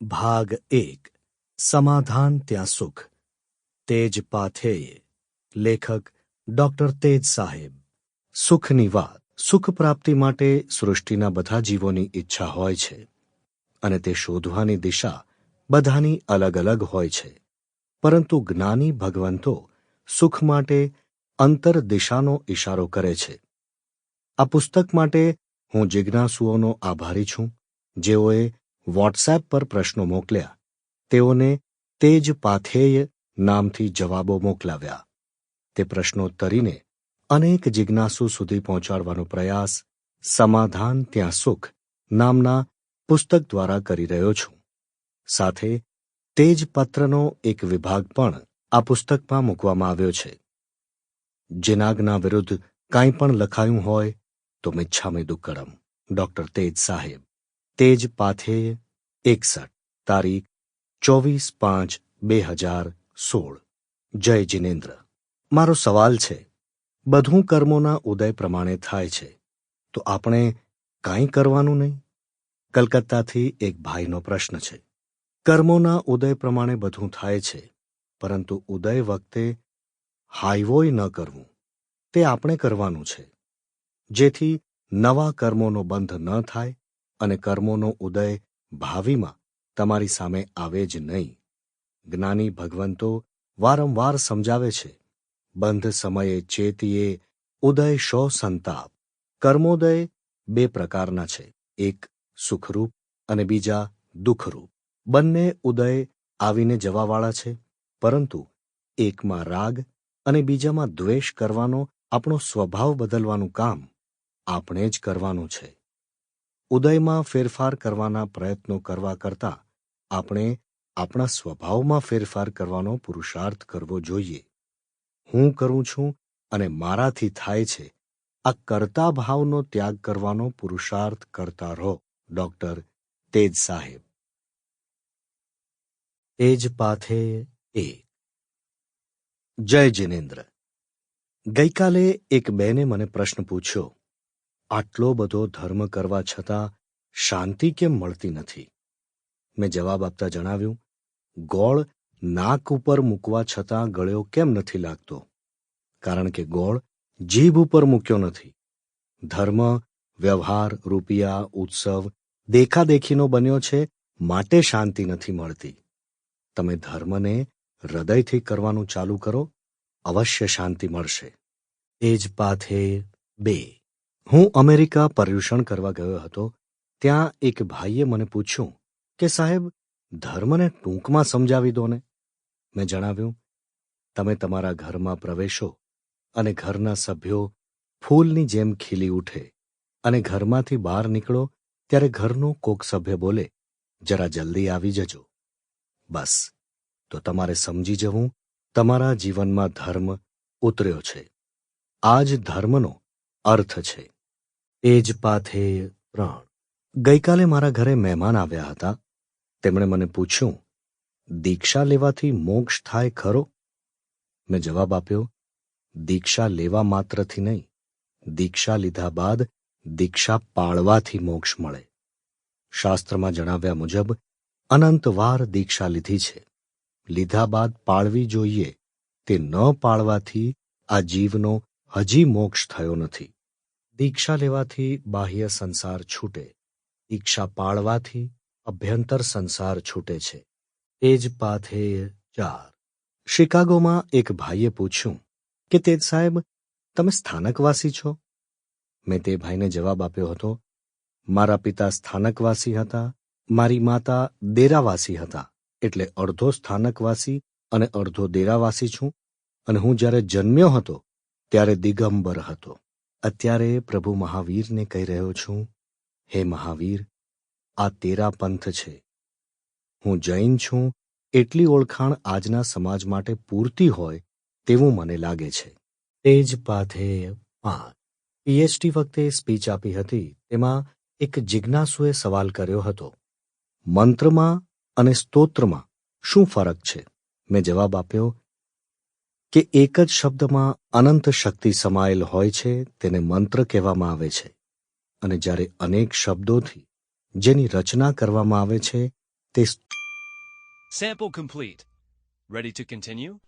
ભાગ એક, સમાધાન ત્યાં સુખ. તેજ પાથેય, લેખક ડોક્ટર તેજ સાહેબ. સુખની વાત, સુખ પ્રાપ્તિ માટે સૃષ્ટિના બધા જીવોની ઈચ્છા હોય છે અને તે શોધવાની દિશા બધાની અલગ અલગ હોય છે. પરંતુ જ્ઞાની ભગવંતો સુખ માટે અંતર દિશાનો ઇશારો કરે છે. આ પુસ્તક માટે હું જિજ્ઞાસુઓનો આભારી છું, જેઓએ વોટ્સએપ પર પ્રશ્નો મોકલ્યા. તેઓને તેજ પાથેય નામથી જવાબો મોકલાવ્યા. તે પ્રશ્નોત્તરીને અનેક જિજ્ઞાસુ સુધી પહોંચાડવાનો પ્રયાસ, સમાધાન ત્યાં સુખ નામના પુસ્તક દ્વારા કરી રહ્યો છું. સાથે તેજ પત્રનો એક વિભાગ પણ આ પુસ્તકમાં મૂકવામાં આવ્યો છે. જેનાગના વિરુદ્ધ કાંઈ પણ લખાયું હોય તો મિચ્છામે દુક્કડમ, ડોક્ટર તેજ સાહેબ. તેજ પાથેય એકસઠ, તારીખ ચોવીસ પાંચ બે હજાર સોળ. જય જિનેન્દ્ર. મારો સવાલ છે, બધું કર્મોના ઉદય પ્રમાણે થાય છે, તો આપણે કાંઈ કરવાનું નહીં? કલકત્તાથી એક ભાઈનો પ્રશ્ન છે, કર્મોના ઉદય પ્રમાણે બધું થાય છે, પરંતુ ઉદય વખતે હાઈવોય ન કરવું, તે આપણે કરવાનું છે. જેથી નવા કર્મોનો બંધ ન થાય અને કર્મોનો ઉદય ભાવિમાં તમારી સામે આવે જ નહીં. જ્ઞાની ભગવંતો વારંવાર સમજાવે છે, બંધ સમયે ચેતીએ ઉદય શો સંતાપ, કર્મોદય બે પ્રકારના છે, એક સુખરૂપ અને બીજા દુઃખરૂપ. બંને ઉદય આવીને જવાવાળા છે, પરંતુ એકમાં રાગ અને બીજામાં દ્વેષ કરવાનો આપણો સ્વભાવ બદલવાનું કામ આપણે જ કરવાનું છે. ઉદયમાં ફેરફાર કરવાના પ્રયત્નો કરવા કરતાં આપણે આપણા સ્વભાવમાં ફેરફાર કરવાનો પુરુષાર્થ કરવો જોઈએ. હું કરું છું અને મારાથી થાય છે. આ કરતા ભાવનો ત્યાગ કરવાનો પુરુષાર્થ કરતા રહો, ડોક્ટર તેજ સાહેબ. તેજ પાથે એક જય જિનેન્દ્ર. ગઈકાલે એક બેને મને પ્રશ્ન પૂછ્યો આટલો બધો ધર્મ કરવા છતાં શાંતિ કેમ મળતી નથી? મેં જવાબ આપતા જણાવ્યું, ગોળ નાક ઉપર મૂકવા છતાં ગળ્યો કેમ નથી લાગતો? કારણ કે ગોળ જીભ ઉપર મૂક્યો નથી. ધર્મ, વ્યવહાર, રૂપિયા, ઉત્સવ દેખાદેખીનો બન્યો છે, માટે શાંતિ નથી મળતી. તમે ધર્મને હૃદયથી કરવાનું ચાલુ કરો, અવશ્ય શાંતિ મળશે. એ જ પાથે બે. હું અમેરિકા પર્યુષણ કરવા ગયો હતો, ત્યાં એક ભાઈએ મને પૂછ્યું કે, સાહેબ, ધર્મને ટૂંકમાં સમજાવી દો ને. મેં જણાવ્યું, તમે તમારા ઘરમાં પ્રવેશો અને ઘરના સભ્યો ફૂલની જેમ ખીલી ઉઠે અને ઘરમાંથી બહાર નીકળો ત્યારે ઘરનું કોક સભ્ય બોલે, જરા જલ્દી આવી જજો. બસ, તો તમારે સમજી જવું, તમારા જીવનમાં ધર્મ ઉતર્યો છે. આ જ ધર્મનો અર્થ છે. એ જ પાથે પ્રાણ. ગઈકાલે મારા ઘરે મહેમાન આવ્યા હતા. તેમણે મને પૂછ્યું, દીક્ષા લેવાથી મોક્ષ થાય ખરો? મેં જવાબ આપ્યો, દીક્ષા લેવા માત્રથી નહીં. દીક્ષા લીધા બાદ દીક્ષા પાળવાથી મોક્ષ મળે. શાસ્ત્રમાં જણાવ્યા મુજબ અનંતવાર દીક્ષા લીધી છે. લીધા બાદ પાળવી જોઈએ. તે ન પાળવાથી આ જીવનો હજી મોક્ષ થયો નથી. દીક્ષા લેવાથી બાહ્ય સંસાર છૂટે. દીક્ષા પાળવાથી અભ્યંતર સંસાર છૂટે છે. એ જ પાથેય ચાર. શિકાગોમાં એક ભાઈએ પૂછ્યું, કે તેજ સાહેબ, તમે સ્થાનકવાસી છો? મેં તે ભાઈને જવાબ આપ્યો હતો, મારા પિતા સ્થાનકવાસી હતા, મારી માતા દેરાવાસી હતા, એટલે અડધો સ્થાનકવાસી અને અડધો દેરાવાસી છું, અને હું જ્યારે જન્મ્યો હતો, ત્યારે દિગંબર હતો. અત્યારે પ્રભુ મહાવીરને કહી રહ્યો છું, હે મહાવીર, આ તેરા પંથ છે. હું જૈન છું, એટલી ઓળખાણ આજના સમાજ માટે પૂરતી હોય તેવું મને લાગે છે. તે જ પાથે પીએચડી વખતે સ્પીચ આપી હતી, તેમાં એક જિજ્ઞાસુએ સવાલ કર્યો હતો. મંત્રમાં અને સ્તોત્રમાં શું ફરક છે? મેં જવાબ આપ્યો કે એક જ શબ્દમાં અનંત શક્તિ સમાયેલ હોય છે તેને મંત્ર કહેવામાં આવે છે અને જ્યારે અનેક શબ્દોથી જેની રચના કરવામાં આવે છે, તે sample complete ready to continue?